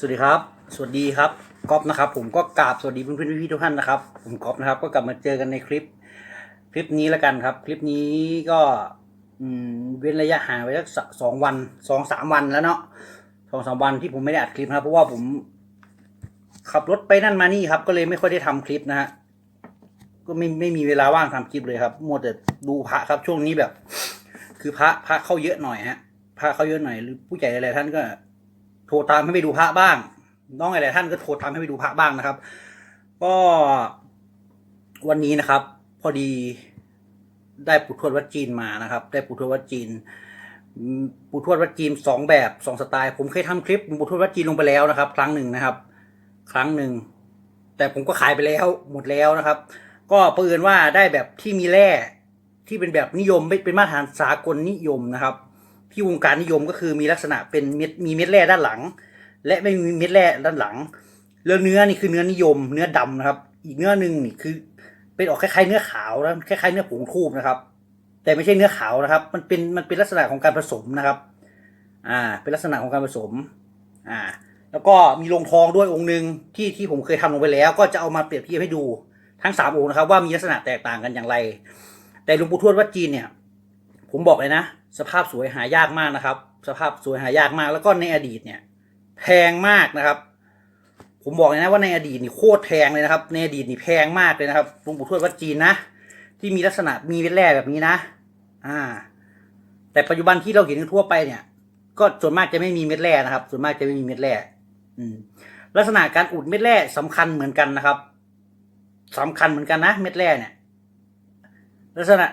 สวัสดีครับ สวัสดีครับก๊อฟนะครับ ผมก็กราบสวัสดีเพื่อนๆพี่ๆทุกท่านนะครับ ผมก๊อฟนะครับ ก็กลับมาเจอกันในคลิป คลิปนี้แล้วกันครับ คลิปนี้ก็เว้นระยะห่างไปสักสองวันสองสามวันแล้วเนาะสองสามวันที่ผมไม่ได้อัดคลิปนะครับ เพราะว่าผมขับรถไปนั่นมานี่ครับ ก็เลยไม่ค่อยได้ทำคลิปนะฮะก็ไม่ไม่มีเวลาว่างทำคลิปเลยครับมัวแต่ดูพระครับช่วงนี้แบบ คือพระพระเข้าเยอะหน่อยฮะพระเข้าเยอะหน่อยหรือผู้ใหญ่หลายๆท่านก็ โทรตามให้ไปดูพระบ้าง น้องหลายท่านก็โทรตามให้ไปดูพระบ้างนะครับ ก็วันนี้นะครับ พอดีได้ปู่ทวดวัดจีนมานะครับ ได้ปู่ทวดวัดจีนปู่ทวดวัดจีนสองแบบสองสไตล์ ผมเคยทำคลิปปู่ทวดวัดจีนลงไปแล้วนะครับ ครั้งหนึ่งนะครับ ครั้งหนึ่ง แต่ผมก็ขายไปแล้วหมดแล้วนะครับ ก็เปิดว่าได้แบบที่มีแร่ที่เป็นแบบนิยมเป็นมาตรฐานสากลนิยมนะครับ ที่วงการนิยมก็คือมีลักษณะเป็นเม็ดมีเม็ดแร่ด้านหลัง และไม่มีเม็ดแร่ด้านหลังเรื่องเนื้อนี่คือเนื้อนิยม เนื้อดำนะครับ อีกเนื้อหนึ่งนี่คือ เป็นออกคล้ายๆเนื้อขาวนะคล้ายๆเนื้อผงทูบนะครับ แต่ไม่ใช่เนื้อขาวนะครับ มันเป็นมันเป็นลักษณะของการผสมนะครับ อ่า เป็นลักษณะของการผสม อ่า แล้วก็มีลงทองด้วยองค์หนึ่งที่ที่ผมเคยทำลงไปแล้ว ก็จะเอามาเปรียบเทียบให้ดูทั้งสามองค์นะครับ ว่ามีลักษณะแตกต่างกันอย่างไร แต่หลวงปู่ทวดวัดจีนเนี่ย ผมบอกเลยนะ สภาพสวยหายากมากนะครับ สภาพสวยหายากมาก แล้วก็ในอดีตเนี่ยแพงมากนะครับ ผมบอกเลยนะว่าในอดีตนี่โคตรแพงเลยนะครับ ในอดีตนี่แพงมากเลยนะครับหลวงปู่ทวดวัดจีนนะ ที่มีลักษณะมีเม็ดแร่แบบนี้นะ อ่า แต่ปัจจุบันที่เราเห็นทั่วไปเนี่ย ก็ส่วนมากจะไม่มีเม็ดแร่นะครับ ส่วนมากจะไม่มีเม็ดแร่อืม ลักษณะการอุดเม็ดแร่สำคัญเหมือนกันนะครับสำคัญเหมือนกันนะ เม็ดแร่เนี่ย ลักษณะ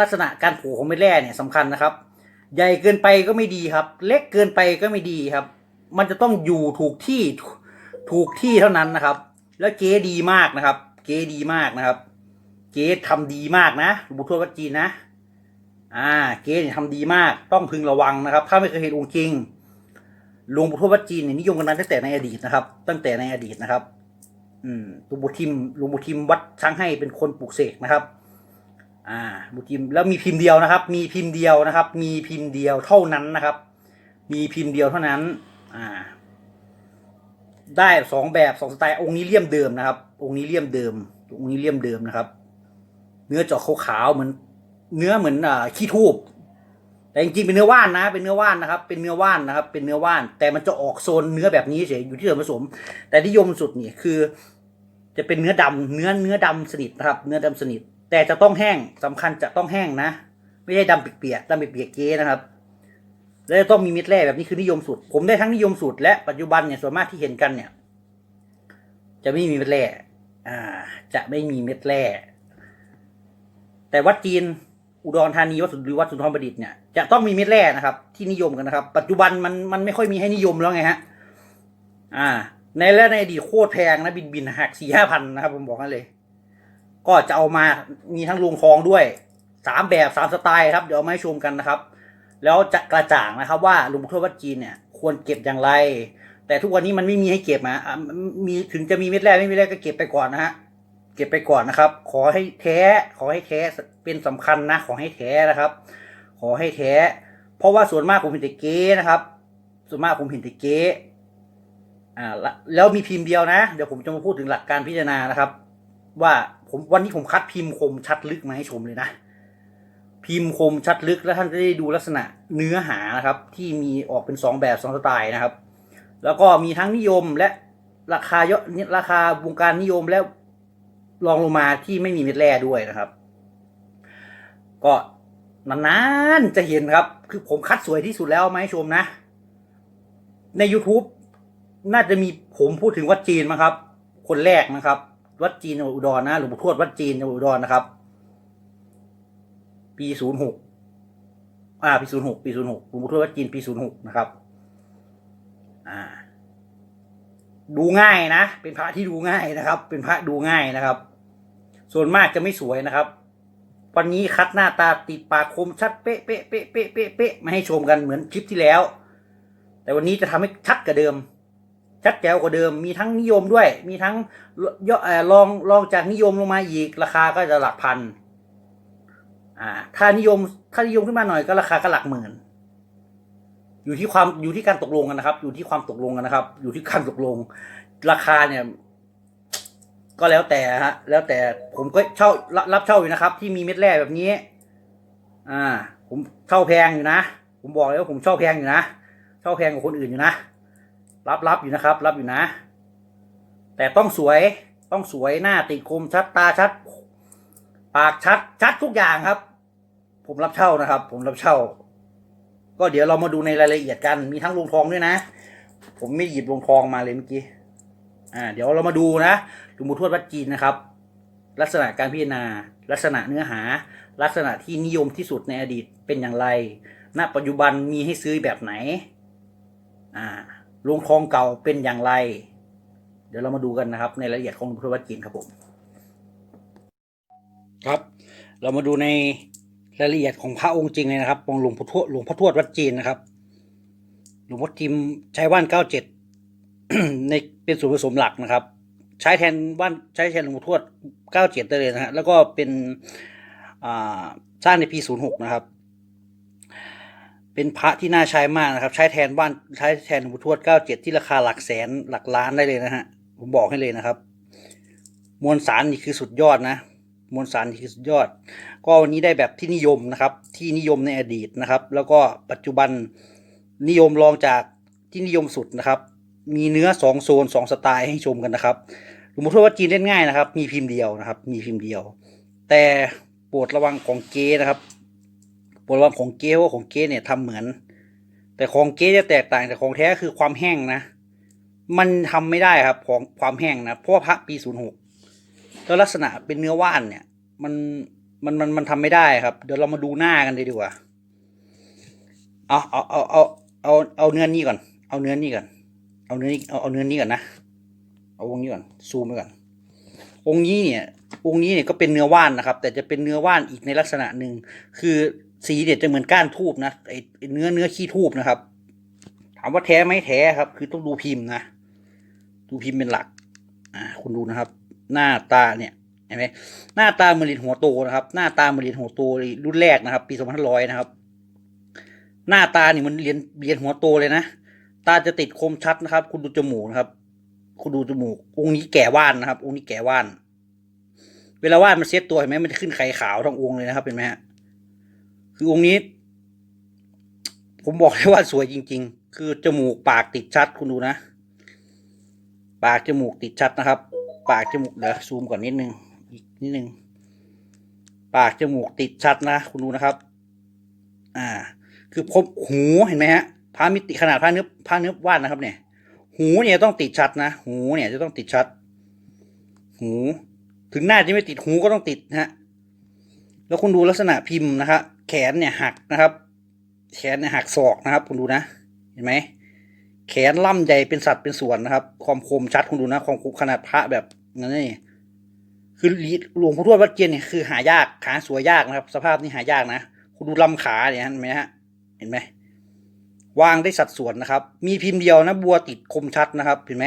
ลักษณะการโผล่ของเม็ดแร่เนี่ยสำคัญนะครับ ใหญ่เกินไปก็ไม่ดีครับ เล็กเกินไปก็ไม่ดีครับ มันจะต้องอยู่ถูกที่ถูกที่เท่านั้นนะครับ แล้วเก๋ดีมากนะครับ เก๋ดีมากนะครับ เก๋ทำดีมากนะหลวงปู่ทวดวัดจีนนะอ่า เก๋เนี่ยทำดีมากต้องพึงระวังนะครับ ถ้าไม่เคยเห็นองค์จริงหลวงปู่ทวดวัดจีนเนี่ยนิยมกันมาตั้งแต่ในอดีตนะครับ ตั้งแต่ในอดีตนะครับ อืมหลวงปู่ทิมหลวงปู่ทิมวัดช้างให้เป็นคนปลูกเสกนะครับ อ่าบุจิมแล้วมีพิมพ์เดียวนะครับ มีพิมพ์เดียวนะครับ มีพิมพ์เดียวเท่านั้นนะครับ มีพิมพ์เดียวเท่านั้น อ่า ได้สองแบบสองสไตล์องค์นี้เลี่ยมเดิมนะครับ องค์นี้เลี่ยมเดิม องค์นี้เลี่ยมเดิมนะครับ เนื้อเจาะขาวๆเหมือน เนื้อเหมือนอ่าขี้ทูบแต่จริงๆเป็นเนื้อว่านนะ เป็นเนื้อว่านนะครับ เป็นเนื้อว่านนะครับ เป็นเนื้อว่าน แต่มันจะออกโซนเนื้อแบบนี้เฉยอยู่ที่ส่วนผสม แต่นิยมสุดนี่คือ จะเป็นเนื้อดำเนื้อเนื้อดำสนิทนะครับ เนื้อดำสนิท แต่จะต้องแห้งสำคัญจะต้องแห้งนะ ไม่ใช่ดำเปียกๆดำเปียกๆเก๊นะครับ และจะต้องมีเม็ดแร่แบบนี้คือนิยมสุด ผมได้ทั้งนิยมสุดและปัจจุบันเนี่ยส่วนมากที่เห็นกันเนี่ย จะไม่มีเม็ดแร่อ่า จะไม่มีเม็ดแร่แต่วัดจีนอุดรธานีวัดสุนหรือวัดสุนทรประดิษฐ์เนี่ยจะต้องมีเม็ดแร่นะครับ ที่นิยมกันนะครับ ปัจจุบันมันมันไม่ค่อยมีให้นิยมแล้วไงฮะ อ่า ในและในอดีตโคตรแพงนะบินบินหักสี่ห้าพันนะครับผมบอกกันเลย ก็จะเอามามีทั้งลงทองด้วยสามแบบสามสไตล์ครับเดี๋ยวมาให้ชมกันนะครับ แล้วจะกระจ่างนะครับว่าลวงทวดวัดจีนเนี่ยควรเก็บอย่างไร แต่ทุกวันนี้มันไม่มีให้เก็บนะอะมีถึงจะมีเม็ดแรกไม่มีแรกก็เก็บไปก่อนนะฮะเก็บไปก่อนนะครับ ขอให้แท้ขอให้แท้เป็นสำคัญนะ ขอให้แท้นะครับ ขอให้แท้ เพราะว่าส่วนมากผมเห็นแต่เก๊นะครับ ส่วนมากผมเห็นแต่เก๊อ่าแล้วมีพิมพ์เดียวนะ เดี๋ยวผมจะมาพูดถึงหลักการพิจารณานะครับ ว่า ผมวันนี้ผมคัดพิมพ์คมชัดลึกมาให้ชมเลยนะ พิมพ์คมชัดลึกแล้วท่านจะได้ดูลักษณะเนื้อหานะครับ ที่มีออกเป็นสองแบบสองสไตล์นะครับ แล้วก็มีทั้งนิยมและราคาเยอะราคาวงการนิยมและรองลงมาที่ไม่มีเม็ดแร่ด้วยนะครับ ก็นานๆจะเห็นครับ คือผมคัดสวยที่สุดแล้วเอามาให้ชมนะ ใน YouTube น่าจะมีผมพูดถึงวัดจีนมั้งครับ คนแรกนะครับ วัดจีนอุดรนะหลวงปู่ทวดวัดจีนอุดรนะครับ ปีศูนย์หกอ่าปีศูนย์หกปีศูนย์หกหลวงปู่ทวดวัดจีนปีศูนย์หกนะครับ อ่า ดูง่ายนะ เป็นพระที่ดูง่ายนะครับ เป็นพระดูง่ายนะครับ ส่วนมากจะไม่สวยนะครับ วันนี้คัดหน้าตาติดปากคมชัดเป๊ะเป๊ะเป๊ะเป๊ะเป๊ะเป๊ะมาให้ชมกันเหมือนคลิปที่แล้ว แต่วันนี้จะทำให้ชัดกว่าเดิม ชัดแจ๋วกว่าเดิม มีทั้งนิยมด้วย มีทั้งย่อเอ่อลองลองจากนิยมลงมาอีกราคาก็จะหลักพัน อ่า ถ้านิยมถ้านิยมขึ้นมาหน่อยก็ราคาก็หลักหมื่น อยู่ที่ความอยู่ที่การตกลงกันนะครับ อยู่ที่ความตกลงกันนะครับ อยู่ที่การตกลง ราคาเนี่ย ก็แล้วแต่ฮะ แล้วแต่ผมก็เช่ารับรับเช่าอยู่นะครับ ที่มีเม็ดแร่แบบนี้ อ่า ผมเช่าแพงอยู่นะ ผมบอกเลยว่าผมเช่าแพงอยู่นะ เช่าแพงกว่าคนอื่นอยู่นะ รับรับอยู่นะครับ รับอยู่นะ แต่ต้องสวย ต้องสวยหน้าติดคมชัดตาชัด ปากชัดชัดทุกอย่างครับ ผมรับเช่านะครับ ผมรับเช่า ก็เดี๋ยวเรามาดูในรายละเอียดกัน มีทั้งลงทองด้วยนะ ผมไม่หยิบลงทองมาเลยเมื่อกี้ อ่า เดี๋ยวเรามาดูนะหลวงปู่ทวดวัดจีนนะครับ ลักษณะการพิจารณา ลักษณะเนื้อหา ลักษณะที่นิยมที่สุดในอดีตเป็นอย่างไร ณ ปัจจุบันมีให้ซื้อแบบไหน อ่า ลงทองเก่าเป็นอย่างไร เดี๋ยวเรามาดูกันนะครับ ในรายละเอียดของหลวงปู่ทวดวัดจีนครับผม ครับ เรามาดูในรายละเอียดของพระองค์จริงเลยนะครับองหลวงพ่อทวดหลวงพ่อทวดวัดจีนนะครับ หลวงพ่อทิมใช้ว่านเก้าเจ็ดในเป็นส่วนผสมหลักนะครับ ใช้แทนว่านใช้แทนหลวงพ่อทวดเก้าเจ็ดได้เลยนะฮะแล้วก็เป็นอ่าสร้างในปีศูนย์หกนะครับ เป็นพระที่น่าใช้มากนะครับ ใช้แทนว่านใช้แทนหลวงพ่ทวดเก้าเจ็ดที่ราคาหลักแสนหลักล้านได้เลยนะฮะผมบอกให้เลยนะครับ มวลสารนี่คือสุดยอดนะ มวลสารนี่คือสุดยอด ก็วันนี้ได้แบบที่นิยมนะครับ ที่นิยมในอดีตนะครับ แล้วก็ปัจจุบันนิยมรองจากที่นิยมสุดนะครับ มีเนื้อสองโซนสองสไตล์ให้ชมกันนะครับหลวงพ่ทวดวัดจีนเล่นง่ายนะครับ มีพิมพ์เดียวนะครับ มีพิมพ์เดียว แต่โปรดระวังของเก๊นะครับ โปรวังของเก๊ว่าของเก๊เนี่ยทำเหมือน แต่ของเก๊จะแตกต่างแต่ของแท้คือความแห้งนะ มันทำไม่ได้ครับของความแห้งนะเพราะพระปีศูนย์หกแล้วลักษณะเป็นเนื้อว่านเนี่ย มันมันมันมันทำไม่ได้ครับ เดี๋ยวเรามาดูหน้ากันเลยดีกว่าเอาเอาเอาเอาเอาเอาเนื้อนี้ก่อน เอาเนื้อนี้ก่อนเอาเนื้อนี้เอาเอาเนื้อนี้ก่อนนะเอาองค์นี้ก่อนซูมไปก่อนองค์นี้เนี่ยองค์นี้เนี่ยก็เป็นเนื้อว่านนะครับ แต่จะเป็นเนื้อว่านอีกในลักษณะหนึ่งคือ สีเนี่ยจะเหมือนก้านทูบนะไอเนื้อเนื้อขี้ทูบนะครับ ถามว่าแท้ไหมแท้ครับ คือต้องดูพิมพ์นะดูพิมพ์เป็นหลัก อ่า คุณดูนะครับ หน้าตาเนี่ยเห็นไหมหน้าตาเมือนเหรียญหัวโตนะครับ หน้าตาเมือนเหรียญหัวโตรุ่นแรกนะครับ ปีสองพันร้อยนะครับ หน้าตานี่มันเหรียญเหรียญหัวโตเลยนะตาจะติดคมชัดนะครับ คุณดูจมูกนะครับ คุณดูจมูก องค์นี้แก่ว่านนะครับ องค์นี้แก่ว่าน เวลาว่านมันเซ็ตตัวเห็นไหมมันจะขึ้นไข่ขาวทั้งองค์เลยนะครับ เห็นไหมฮะ คือองค์นี้ ผมบอกเลยว่าสวยจริง ๆ คือจมูกปากติดชัดคุณดูนะ ปากจมูกติดชัดนะครับ ปากจมูกเดี๋ยวซูมก่อนนิดนึงอีกนิดนึงปากจมูกติดชัดนะคุณดูนะครับ อ่า คือพบหูเห็นไหมฮะพามิติขนาดผ้าเนื้อผ้าเนื้อว่านนะครับ เนี่ย หูเนี่ยต้องติดชัดนะ หูเนี่ยจะต้องติดชัด หู ถึงหน้าจะไม่ติดหูก็ต้องติดนะฮะ แล้วคุณดูลักษณะพิมพ์นะครับ แขนเนี่ยหักนะครับ แขนเนี่ยหักศอกนะครับ คุณดูนะ เห็นไหมแขนล่ำใหญ่เป็นสัตว์เป็นส่วนนะครับ ความคมชัดคุณดูนะ ความคมขนาดพระแบบนั้นนี่คือหลวงพ่อทวดวัดเจียนเนี่ยคือหายากขาสวยยากนะครับ สภาพนี้หายากนะคุณดูลำขาเนี่ยเห็นไหมฮะเห็นไหมวางได้สัดส่วนนะครับ มีพิมพ์เดียวนะบัวติดคมชัดนะครับ เห็นไหม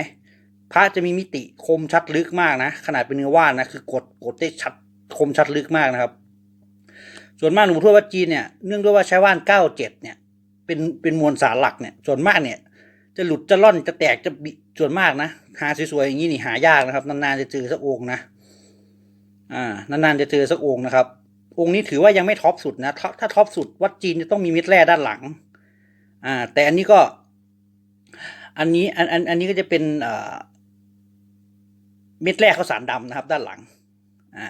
พระจะมีมิติคมชัดลึกมากนะ ขนาดเป็นเนื้อว่านนะคือกดกดได้ชัดคมชัดลึกมากนะครับ ส่วนมากหลวงพ่อทวดวัดจีนเนี่ยเนื่องด้วยว่าใช้ว่านเก้าเจ็ดเนี่ย เป็นเป็นมวลสารหลักเนี่ย ส่วนมากเนี่ย จะหลุดจะล่อนจะแตกจะบิส่วนมากนะหาสวยๆอย่างนี้นี่หายากนะครับ นานๆจะเจอสักองค์นะอ่านานๆจะเจอสักองค์นะครับ องค์นี้ถือว่ายังไม่ท็อปสุดนะถ้าท็อปสุดวัดจีนจะต้องมีม็ดแร่ด้านหลัง อ่า แต่อันนี้ก็ อันนี้อันอันอันนี้ก็จะเป็นอ่าเม็ดแร่ข้าวสารดำนะครับ ด้านหลัง อ่า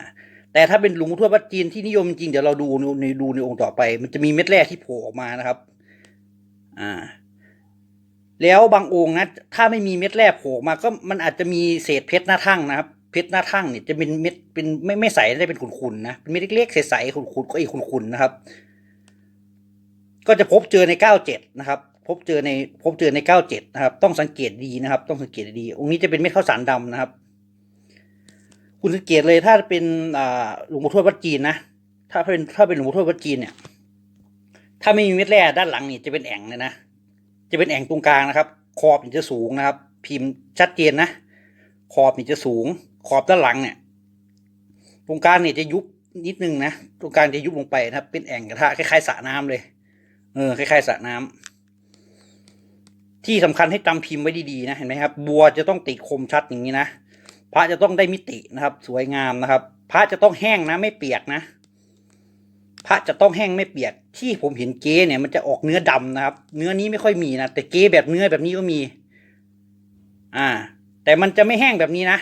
แต่ถ้าเป็นหลวงพ่อทวดวัดจีนที่นิยมจริงเดี๋ยวเราดูในดูในองค์ต่อไป มันจะมีเม็ดแร่ที่โผล่ออกมานะครับ อ่า แล้วบางองค์นะถ้าไม่มีเม็ดแร่โผล่มาก็มันอาจจะมีเศษเพชรหน้าทั่งนะครับเพชรหน้าทั่งเนี่ยจะเป็นเม็ดเป็นไม่ไม่ใสได้เป็นขุนๆนะเป็นเม็ดเล็กๆใสๆขุนๆก็อีกขุนๆนะครับ ก็จะพบเจอในเก้าเจ็ดนะครับ พบเจอในพบเจอในเก้าเจ็ดนะครับ ต้องสังเกตดีนะครับ ต้องสังเกตดีองค์นี้จะเป็นเม็ดข้าวสารดำนะครับ คุณสังเกตเลยถ้าเป็นหลวงปู่ทวดวัดจีนนะถ้าเป็นถ้าเป็นหลวงปู่ทวดวัดจีนเนี่ย ถ้าไม่มีเม็ดแร่ด้านหลังนี่จะเป็นแอ่งเลยนะจะเป็นแอ่งตรงกลางนะครับ ขอบนี่จะสูงนะครับ พิมพ์ชัดเจนนะขอบนี่จะสูง ขอบด้านหลังเนี่ย ตรงกลางเนี่ยจะยุบนิดนึงนะตรงกลางจะยุบลงไปนะครับ เป็นแอ่งกระทะคล้ายๆสระน้ำเลย เออคล้ายๆสระน้ที่สำคัญให้จำพิมพ์ไว้ดีๆนะเห็นไหมครับ บัวจะต้องติดคมชัดอย่างนี้นะ พระจะต้องได้มิตินะครับ สวยงามนะครับ พระจะต้องแห้งนะไม่เปียกนะพระจะต้องแห้งไม่เปียกที่ผมเห็นเก๊เนี่ยมันจะออกเนื้อดำนะครับ เนื้อนี้ไม่ค่อยมีนะแต่เก๊แบบเนื้อแบบนี้ก็มี อ่า แต่มันจะไม่แห้งแบบนี้นะ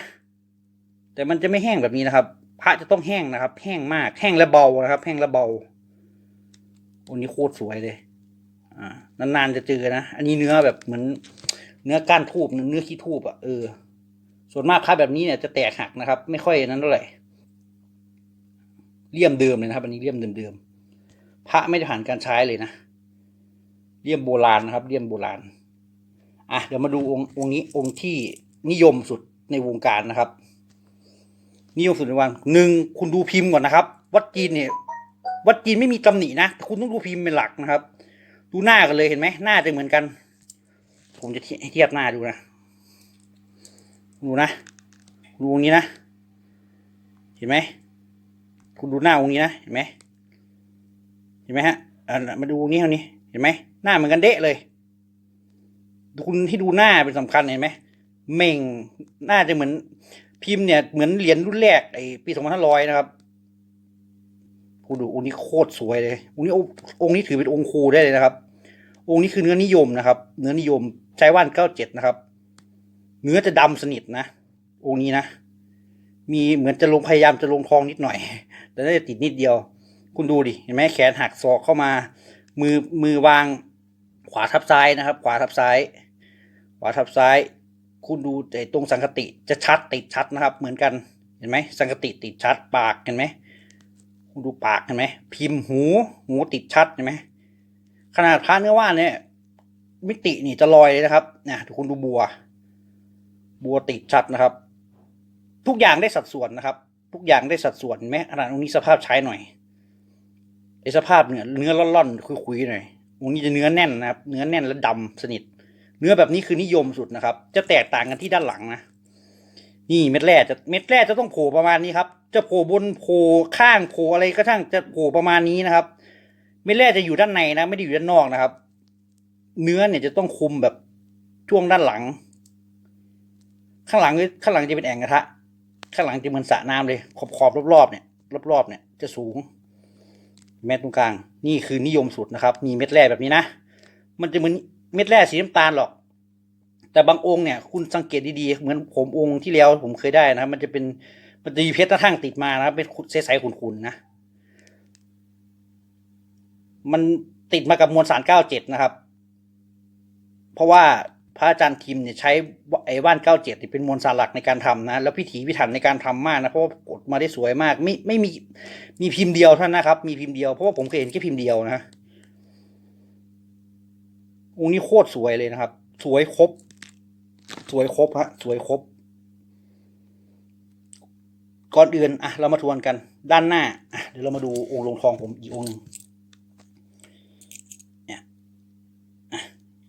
แต่มันจะไม่แห้งแบบนี้นะครับ พระจะต้องแห้งนะครับ แห้งมาก แห้งและเบานะครับ แห้งและเบาอ้นี้โคตรสวยเลย อ่า นานๆจะเจอนะ อันนี้เนื้อแบบเหมือน เนื้อก้านทูบเนื้อขี้ทูบอะเออ ส่วนมากพระแบบนี้เนี่ยจะแตกหักนะครับ ไม่ค่อยนั้นเท่าไหร่เลี่ยมเดิมเลยนะครับ อันนี้เลี่ยมเดิมๆพระไม่ได้ผ่านการใช้เลยนะเลี่ยมโบราณนะครับเลี่ยมโบราณอะเดี๋ยวมาดูองค์องค์นี้องค์ที่นิยมสุดในวงการนะครับ นิยมสุดในวันหนึ่งคุณดูพิมพ์ก่อนนะครับ วัดจีนเนี่ยวัดจีนไม่มีตำหนินะ คุณต้องดูพิมพ์เป็นหลักนะครับ ดูหน้ากันเลยเห็นไหมหน้าจะเหมือนกัน ผมจะเทียบหน้าดูนะ ดูนะ ดูองค์นี้นะ เห็นไหม คุณดูหน้าองค์นี้นะ เห็นไหม เห็นไหมฮะอ่ามาดูองค์นี้เท่านี้ เห็นไหม หน้าเหมือนกันเดะเลย คุณที่ดูหน้าเป็นสำคัญเห็นไหม เม่ง หน้าจะเหมือน พิมพ์เนี่ย เหมือนเหรียญรุ่นแรกไอ้ปีสองพันห้าร้อยนะครับคุณดูองค์นี้โคตรสวยเลย องค์นี้องค์นี้ถือเป็นองค์ครูได้เลยนะครับ องค์นี้คือเนื้อนิยมนะครับ เนื้อนิยมใจว่านเก้าเจ็ดนะครับ เนื้อจะดำสนิทนะ องค์นี้นะ มีเหมือนจะลงพยายามจะลงทองนิดหน่อย แต่น่าจะติดนิดเดียว คุณดูดิ เห็นไหมแขนหักศอกเข้ามา มือมือวางขวาทับซ้ายนะครับ ขวาทับซ้าย ขวาทับซ้าย คุณดูแต่ตรงสังกติจะชัดติดชัดนะครับ เหมือนกัน เห็นไหมสังกติติดชัดปากเห็นไหมคุณดูปากเห็นไหมพิมพ์หูหูติดชัดเห็นไหมขนาดพระเนื้อว่านเนี่ยมิตินี่จะลอยเลยนะครับนะคุณดูบัว บัวติดชัดนะครับ ทุกอย่างได้สัดส่วนนะครับ ทุกอย่างได้สัดส่วนเห็นไหมขนาดตรงนี้สภาพใช้หน่อยไอสภาพเนี่ยเนื้อร่อนๆคุยๆหน่อยตรงนี้จะเนื้อแน่นนะครับ เนื้อแน่นและดำสนิท เนื้อแบบนี้คือนิยมสุดนะครับ จะแตกต่างกันที่ด้านหลังนะนี่เม็ดแร่จะเม็ดแร่จะต้องโผล่ประมาณนี้ครับ จะโผล่บนโผล่ข้างโผล่อะไรก็ช่างจะโผล่ประมาณนี้นะครับ เม็ดแร่จะอยู่ด้านในนะ ไม่ได้อยู่ด้านนอกนะครับ เนื้อเนี่ยจะต้องคุมแบบช่วงด้านหลัง ข้างหลังข้างหลังจะเป็นแอ่งกระทะ ข้างหลังจะเหมือนสระน้ำเลย ขอบขอบรอบๆเนี่ยรอบๆเนี่ยจะสูงแม้ตรงกลาง นี่คือนิยมสุดนะครับ มีเม็ดแร่แบบนี้นะ มันจะเหมือนเม็ดแร่สีน้ำตาลหรอก แต่บางองค์เนี่ย คุณสังเกตดีๆ เหมือนผมองค์ที่แล้วผมเคยได้นะ มันจะเป็นมันจะมีเพชรทั้งติดมานะ เป็นใสๆขุ่นๆนะ มันติดมากับมวลสารเก้าเจ็ดนะครับ เพราะว่า พระอาจารย์ทิมเนี่ยใช้ไอ้ว่านเก้าเจ็ดเป็นมวลสารหลักในการทำนะแล้วพิถีพิถันในการทำมากนะเพราะว่ากดมาได้สวยมาก ไม่ไม่มีมีพิมพ์เดียวเท่านั้นนะครับ มีพิมพ์เดียวเพราะว่าผมเคยเห็นแค่พิมพ์เดียวนะองค์นี้โคตรสวยเลยนะครับ สวยครบ สวยครบฮะสวยครบ ก่อนอื่นอะเรามาทวนกัน ด้านหน้าอะเดี๋ยวเรามาดูองค์ลงทองผมอีกองค์เนี่ย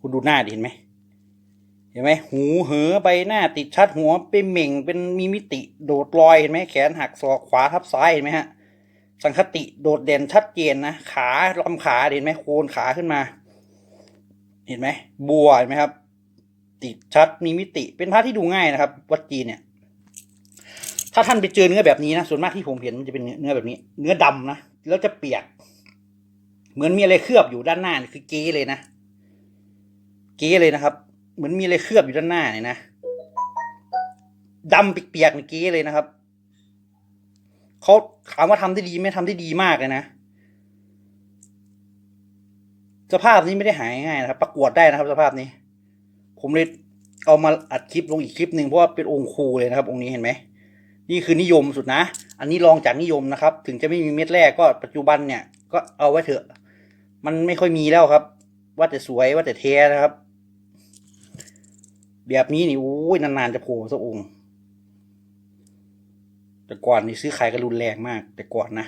คุณดูหน้าดิเห็นไหม ห็นไหมหูเหอใบหน้าติดชัดหัวเป็นเหม่งเป็นมีมิติโดดลอยเห็นไหมแขนหักศอกขวาทับซ้ายเห็นไหมฮะสังคติโดดเด่นชัดเจนนะขาลำขาเห็นไหมโคนขาขึ้นมา เห็นไหมบัวเห็นไหมครับ ติดชัดมีมิติเป็นพระที่ดูง่ายนะครับ วัดจีนเนี่ย ถ้าท่านไปเจอเนื้อแบบนี้นะส่วนมากที่ผมเห็นมันจะเป็นเนื้อแบบนี้ เนื้อดำนะแล้วจะเปียก เหมือนมีอะไรเคลือบอยู่ด้านหน้านี่คือเก๊เลยนะเก๊เลยนะครับ เหมือนมีอะไรเคลือบอยู่ด้านหน้าเนี่ยนะดำเปียกๆนี่เก๊เลยนะครับเขาถามว่าทำได้ดีไหมทำได้ดีมากเลยนะสภาพนี้ไม่ได้หายง่ายนะครับ ประกวดได้นะครับ สภาพนี้ ผมเลยเอามาอัดคลิปลงอีกคลิปหนึ่งเพราะว่าเป็นองค์ครูเลยนะครับ องค์นี้เห็นไหมนี่คือนิยมสุดนะ อันนี้ลองจากนิยมนะครับ ถึงจะไม่มีเม็ดแรกก็ปัจจุบันเนี่ย ก็เอาไว้เถอะ มันไม่ค่อยมีแล้วครับ ว่าแต่สวยว่าแต่เทนะครับ แบบนี้นี่โอ้ยนานๆจะโผล่สักองค์ แต่ก่อนนี่ซื้อขายกันรุนแรงมาก แต่ก่อนนะ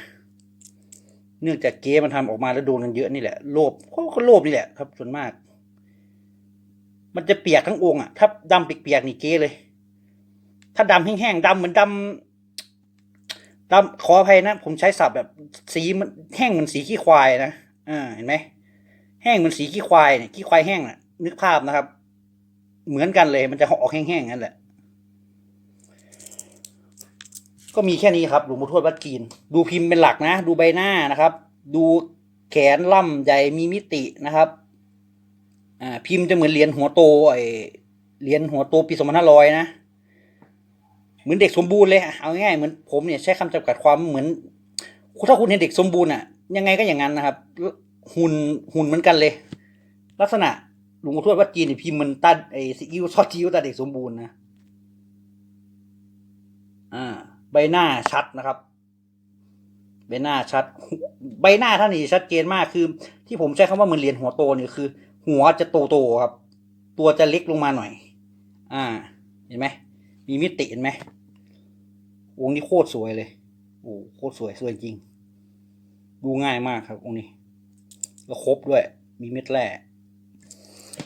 เนื่องจากเก๊มันทำออกมาแล้วโดนกันเยอะนี่แหละ โลภเขาก็โลภนี่แหละ ครับส่วนมาก มันจะเปียกทั้งองค์อะ ถ้าดำเปียกๆนี่เก๊เลย ถ้าดำแห้งๆดำเหมือนดำดำขออภัยนะ ผมใช้ศัพท์แบบ สีมันแห้งเหมือนสีขี้ควายนะอ่าเห็นไหมแห้งเหมือนสีขี้ควายเนี่ยขี้ควายแห้งน่ะ นึกภาพนะครับ เหมือนกันเลย มันจะออกแห้งๆนั่นแหละ ก็มีแค่นี้ครับหลวงปู่ทวดวัดจีน ดูพิมพ์เป็นหลักนะ ดูใบหน้านะครับ ดูแขนล่ำใหญ่มีมิตินะครับ อ่า พิมพ์จะเหมือนเหรียญหัวโตไอเหรียญหัวโตปีสองพันห้าร้อยนะ เหมือนเด็กสมบูรณ์เลยเอาง่ายๆเหมือนผมเนี่ยใช้คำจำกัดความเหมือนถ้าคุณเห็นเด็กสมบูรณ์อะยังไงก็อย่างนั้นนะครับ หุ่นหุ่นเหมือนกันเลย ลักษณะ หลวงปู่ทวดวัดจีนเนี่ยพิมพ์มันตัดไอซีอิ๊วซอสจิ้วตาเด็กสมบูรณ์นะอ่า ใบหน้าชัดนะครับ ใบหน้าชัด ใบหน้าท่านนี่ชัดเจนมากคือ ที่ผมใช้คำว่าเหมือนเหรียญหัวโตเนี่ยคือ หัวจะโตโตครับ ตัวจะเล็กลงมาหน่อย อ่า เห็นไหมมีมิติเห็นไหมองค์นี้โคตรสวยเลยโอ้โคตรสวยสวยจริง ดูง่ายมากครับองค์นี้แล้วครบด้วย มีเม็ดแร่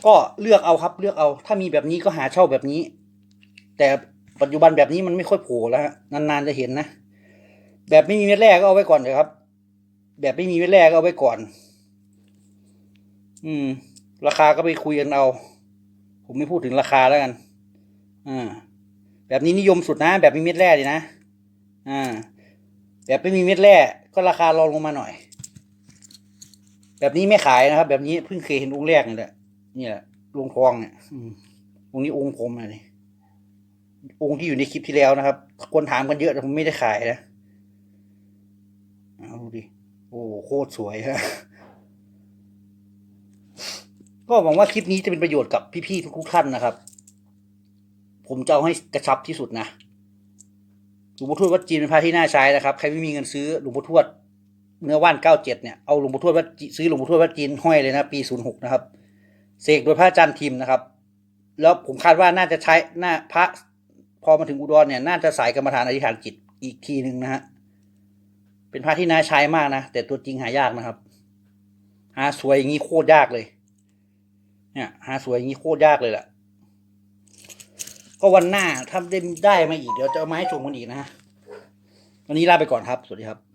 ก็เลือกเอาครับ เลือกเอา ถ้ามีแบบนี้ก็หาเช่าแบบนี้ แต่ปัจจุบันแบบนี้มันไม่ค่อยโผล่แล้วฮะนานๆจะเห็นนะ แบบไม่มีเม็ดแรกก็เอาไว้ก่อนเลยครับ แบบไม่มีเม็ดแรกก็เอาไว้ก่อน อืม ราคาก็ไปคุยกันเอา ผมไม่พูดถึงราคาแล้วกัน อ่า แบบนี้นิยมสุดนะ แบบมีเม็ดแร่ดีนะ อ่า แบบไม่มีเม็ดแร่ก็ราคารองลงมาหน่อย แบบนี้ไม่ขายนะครับ แบบนี้เพิ่งเคยเห็นองค์แรกนี่แหละ นี่แหละลงทองเนี่ยอืมองค์นี้องค์ผมนะนี่องค์ที่อยู่ในคลิปที่แล้วนะครับ คนถามกันเยอะแต่ผมไม่ได้ขายนะเอาดูดิโอ้โคตรสวยฮะก็หวังว่าคลิปนี้จะเป็นประโยชน์กับพี่ๆทุกๆท่านนะครับ ผมจะเอาให้กระชับที่สุดนะหลวงปู่ทวดวัดจีนเป็นพระที่น่าใช้นะครับใครไม่มีเงินซื้อหลวงปู่ทวดเนื้อว่านเก้าเจ็ดเนี่ยเอาหลวงปู่ทวดวัดจีซื้อหลวงปู่ทวดวัดจีนห้อยเลยนะ ปีศูนย์หกนะครับ เสกโดยพระอาจารย์ทิมนะครับ แล้วผมคาดว่าน่าจะใช้หน่าพระพอมาถึงอุดรเนี่ย น่าจะสายกรรมฐานอธิษฐานจิตอีกทีหนึ่งนะฮะเป็นพระที่น่าใช้มากนะแต่ตัวจริงหายากนะครับ หาสวยอย่างนี้โคตรยากเลย เนี่ย หาสวยอย่างนี้โคตรยากเลยแหละก็วันหน้าถ้าได้ได้มาอีกเดี๋ยวจะเอามาให้ชมกันอีกนะฮะวันนี้ลาไปก่อนครับ สวัสดีครับ